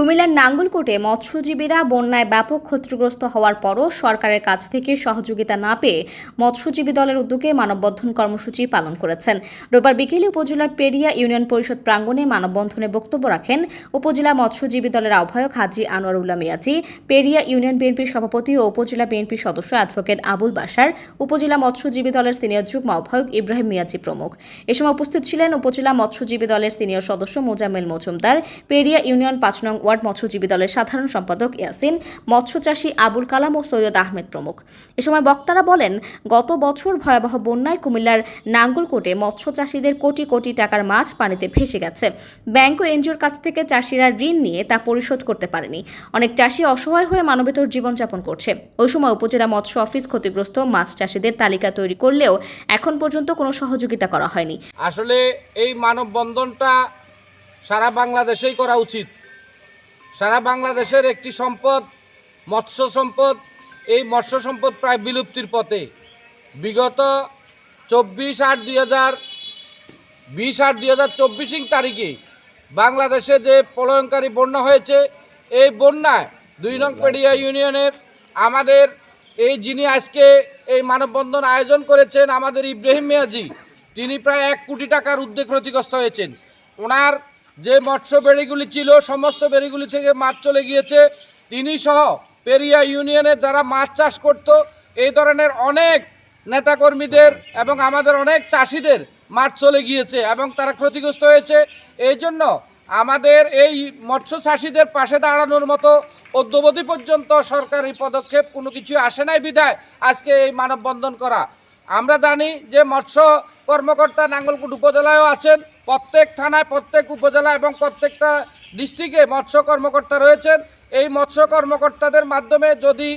কুমিল্লার নাঙ্গলকোটে মৎস্যজীবীরা বন্যায় ব্যাপক ক্ষতিগ্রস্ত হওয়ার পরও সরকারের কাছ থেকে সহযোগিতা না পেয়ে মৎস্যজীবী দলের উদ্যোগে মানববন্ধন কর্মসূচি পালন করেছেন। রোববার বিকেলে উপজেলার পেরিয়া ইউনিয়ন পরিষদ প্রাঙ্গণে মানববন্ধনে বক্তব্য রাখেন উপজেলা মৎস্যজীবী দলের আহ্বায়ক হাজি আনোয়ারুল্লাহ মিয়াজি, পেরিয়া ইউনিয়ন বিএনপির সভাপতি ও উপজেলা বিএনপির সদস্য অ্যাডভোকেট আবুল বাসার উপজেলা মৎস্যজীবী দলের সিনিয়র যুগ্ম আহ্বায়ক ইব্রাহিম মিয়াজি প্রমুখ। এ সময় উপস্থিত ছিলেন উপজেলা মৎস্যজীবী দলের সিনিয়র সদস্য মোজাম্মেল মজুমদার, পেরিয়া ইউনিয়ন পাঁচ নং ওয়ার্ড মৎস্যজীবী দলের সাধারণ সম্পাদক ইয়াসিন মৎস্যচাষী আবুল কালাম ও সৈয়দ আহমেদ প্রমুখ। এ সময় বক্তারা বলেন, গত বছর ভয়াবহ বন্যায় কুমিল্লার নাঙ্গলকোটে মৎস্য চাষীদের কোটি কোটি টাকার মাছ পানিতে ভেসে গেছে। ব্যাংক ও এনজিওর কাছ থেকে চাষিরা ঋণ নিয়ে তা পরিশোধ করতে পারেনি। অনেক চাষি অসহায় হয়ে মানবেতর জীবনযাপন করছে। ওই সময় উপজেলা মৎস্য অফিস ক্ষতিগ্রস্ত মাছ চাষিদের তালিকা তৈরি করলেও এখন পর্যন্ত কোনো সহযোগিতা করা হয়নি। আসলে এই মানববন্ধনটা সারা বাংলাদেশেই করা উচিত। সারা বাংলাদেশের একটি সম্পদ মৎস্য সম্পদ এই মৎস্য সম্পদ প্রায় বিলুপ্তির পথে। বিগত চব্বিশ আট দুই হাজার বিশ আট দুই হাজার চব্বিশ তারিখে বাংলাদেশে যে প্রলয়ঙ্কারী বন্যা হয়েছে এই বন্যায় দুই নং পেডিয়া ইউনিয়নের আমাদের এই যিনি আজকে এই মানববন্ধন আয়োজন করেছেন আমাদের ইব্রাহিম মিয়াজি তিনি প্রায় এক কোটি টাকার উদ্যোগ ক্ষতিগ্রস্ত হয়েছেন। ওনার যে মৎস্য বেড়িগুলি ছিল, সমস্ত বেড়িগুলি থেকে মাছ চলে গিয়েছে। তিনি সহ পেরিয়া ইউনিয়নের যারা মাছ চাষ করত, এই ধরনের অনেক নেতাকর্মীদের এবং আমাদের অনেক চাষিদের মাঠ চলে গিয়েছে এবং তারা ক্ষতিগ্রস্ত হয়েছে। এই জন্য আমাদের এই মৎস্য চাষিদের পাশে দাঁড়ানোর মতো অদ্যবধি পর্যন্ত সরকারি পদক্ষেপ কোনো কিছু আসে নাই বিধায় আজকে এই মানববন্ধন করা। আমরা জানি যে মৎস্য কর্মকর্তা নাঙ্গলকুট উপজেলায়ও আছেন, প্রত্যেক থানায়, প্রত্যেক উপজেলা এবং প্রত্যেকটা ডিস্ট্রিক্টে মৎস্য কর্মকর্তা রয়েছেন। এই মৎস্য কর্মকর্তাদের মাধ্যমে যদি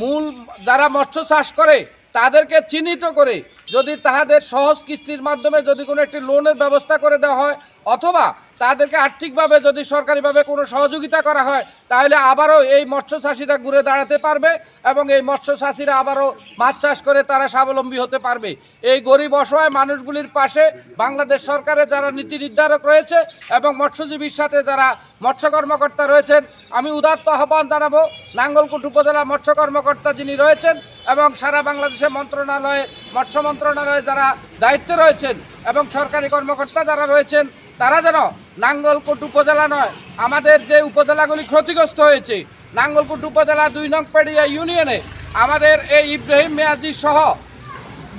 মূল যারা মৎস্য চাষ করে, তাদেরকে চিহ্নিত করে যদি তাহাদের সহজ কিস্তির মাধ্যমে যদি কোনো একটি লোনের ব্যবস্থা করে দেওয়া হয়, অথবা তাদেরকে আর্থিকভাবে যদি সরকারিভাবে কোনো সহযোগিতা করা হয়, তাহলে আবারও এই মৎস্য চাষিরা ঘুরে দাঁড়াতে পারবে এবং এই মৎস্য চাষিরা আবারও মাছ চাষ করে তারা স্বাবলম্বী হতে পারবে। এই গরিব অসহায় মানুষগুলির পাশে বাংলাদেশ সরকারের যারা নীতি নির্ধারক রয়েছে এবং মৎস্যজীবীর সাথে যারা মৎস্য কর্মকর্তা রয়েছেন, আমি উদাত্ত আহ্বান জানাব নাঙ্গলকুট উপজেলা মৎস্য কর্মকর্তা যিনি রয়েছেন এবং সারা বাংলাদেশের মন্ত্রণালয়ে, মৎস্য মন্ত্রণালয়ে যারা দায়িত্বে রয়েছেন এবং সরকারি কর্মকর্তা যারা রয়েছেন, তারা যেন নাঙ্গলকোট উপজেলা নয়, আমাদের যে উপজেলাগুলি ক্ষতিগ্রস্ত হয়েছে, নাঙ্গলকোট উপজেলা দুই নং পেড়িয়া ইউনিয়নে আমাদের এই ইব্রাহিম মেয়াজি সহ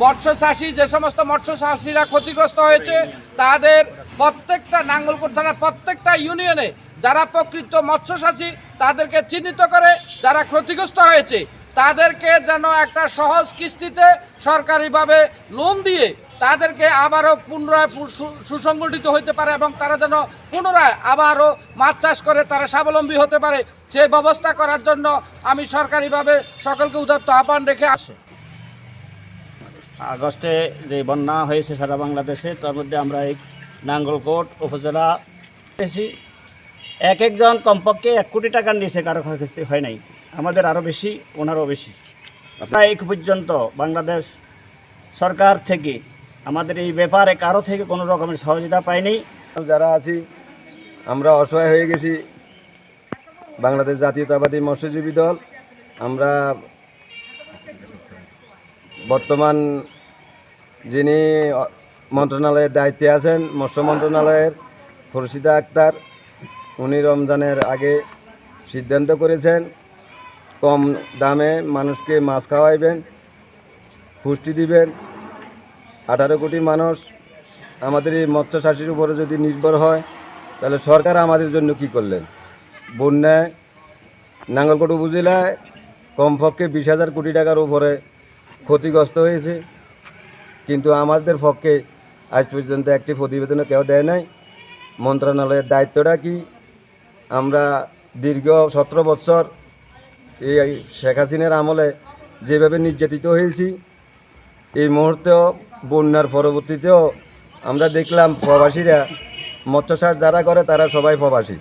মৎস্য যে সমস্ত মৎস্য চাষিরা ক্ষতিগ্রস্ত হয়েছে, তাদের প্রত্যেকটা নাঙ্গলকোট থানার প্রত্যেকটা ইউনিয়নে যারা প্রকৃত মৎস্য চাষি তাদেরকে চিহ্নিত করে যারা ক্ষতিগ্রস্ত হয়েছে, তাদেরকে যেন একটা সহজ কিস্তিতে সরকারিভাবে লোন দিয়ে তাদেরকে আবারও পুনরায় সুসংগঠিত হতে পারে এবং তারা যেন পুনরায় আবারও মাছ চাষ করে তারা স্বাবলম্বী হতে পারে। সেই ব্যবস্থা করার জন্য আমি সরকারিভাবে সকলকে উদাত্ত আহ্বান রেখে আসে। আগস্টে যে বন্যা হয়েছে সারা বাংলাদেশে, তার মধ্যে আমরা এই নাঙ্গলকোট উপজেলা এক একজন কমপক্ষে এক কোটি টাকার নিচে কারও ক্ষয়ক্ষতি হয় নাই। আমাদের আরও বেশি, ওনারও বেশি। প্রায় এই পর্যন্ত বাংলাদেশ সরকার থেকে আমাদের এই ব্যাপারে কারও থেকে কোনো রকমের সহযোগিতা পাইনি। যারা আছি, আমরা অসহায় হয়ে গেছি। বাংলাদেশ জাতীয়তাবাদী মৎস্যজীবী দল, আমরা বর্তমান যিনি মন্ত্রণালয়ের দায়িত্বে আছেন, মৎস্য মন্ত্রণালয়ের খুরশিদা আক্তার, উনি রমজানের আগে সিদ্ধান্ত করেছেন, কম দামে মানুষকে মাছ খাওয়াইবেন, পুষ্টি দিবেন। আঠারো কোটি মানুষ আমাদের এই মৎস্য চাষির উপরে যদি নির্ভর হয়, তাহলে সরকার আমাদের জন্য কি করলেন? বন্যায় নাঙ্গলকোট উপজেলায় কমপক্ষে বিশ হাজার কোটি টাকার উপরে ক্ষতিগ্রস্ত হয়েছে। কিন্তু আমাদের পক্ষে আজ পর্যন্ত একটি প্রতিবেদনও কেউ দেয় নাই। মন্ত্রণালয়ের দায়িত্বটা কি? আমরা দীর্ঘ সতেরো বছর এই শেখ হাসিনার আমলে যেভাবে নির্যাতিত হয়েছি এই মুহূর্তেও, বন্যার পরবর্তীতেও আমরা দেখলাম প্রবাসীরা মৎস্যচাষ যারা করে, তারা সবাই প্রবাসী।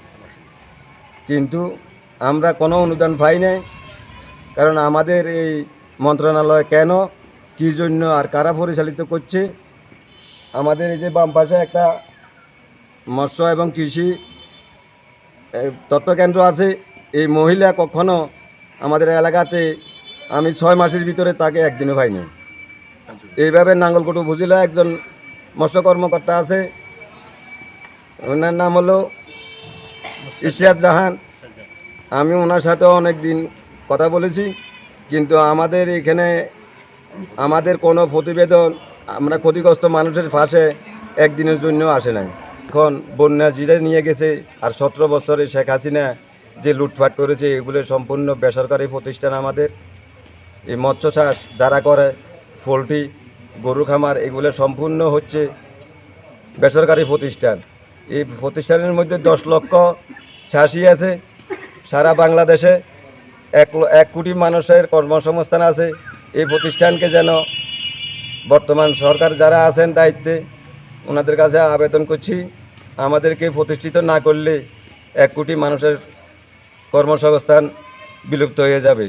কিন্তু আমরা কোনো অনুদান পাই নাই, কারণ আমাদের এই মন্ত্রণালয় কেন, কী জন্য আর কারা পরিচালিত করছে? আমাদের এই যে বাম পাশে একটা মৎস্য এবং কৃষি তত্ত্বকেন্দ্র আছে, এই মহিলা কখনো আমাদের এলাকাতে আমি ছয় মাসের ভিতরে তাকে একদিনও পাইনি। এইভাবে নাঙ্গলকোট বুঝিলা একজন মৎস্য কর্মকর্তা আছে। ওনার নাম হলো ইশিয়াত জাহান। আমি ওনার সাথেও অনেক দিন কথা বলেছি, কিন্তু আমাদের এখানে আমাদের কোনো প্রতিবেদন, আমরা ক্ষতিগ্রস্ত মানুষের পাশে একদিনের জন্য আসে নাই। এখন বন্যা জিরে নিয়ে গেছে, আর সতেরো বছরে শেখ হাসিনা যে লুটফাট করেছে, এগুলো সম্পূর্ণ বেসরকারি প্রতিষ্ঠান আমাদের। এই মৎস্য চাষ যারা করে, পোলট্রি গরু খামার এগুলো সম্পূর্ণ হচ্ছে বেসরকারি প্রতিষ্ঠান। এই প্রতিষ্ঠানের মধ্যে দশ লক্ষ চাষি আছে, সারা বাংলাদেশে এক এক কোটি মানুষের কর্মসংস্থান আছে। এই প্রতিষ্ঠানকে যেন বর্তমান সরকার যারা আছেন দায়িত্বে, ওনাদের কাছে আবেদন করছি, আমাদেরকে প্রতিষ্ঠিত না করলে এক কোটি মানুষের কর্মসংস্থান বিলুপ্ত হয়ে যাবে।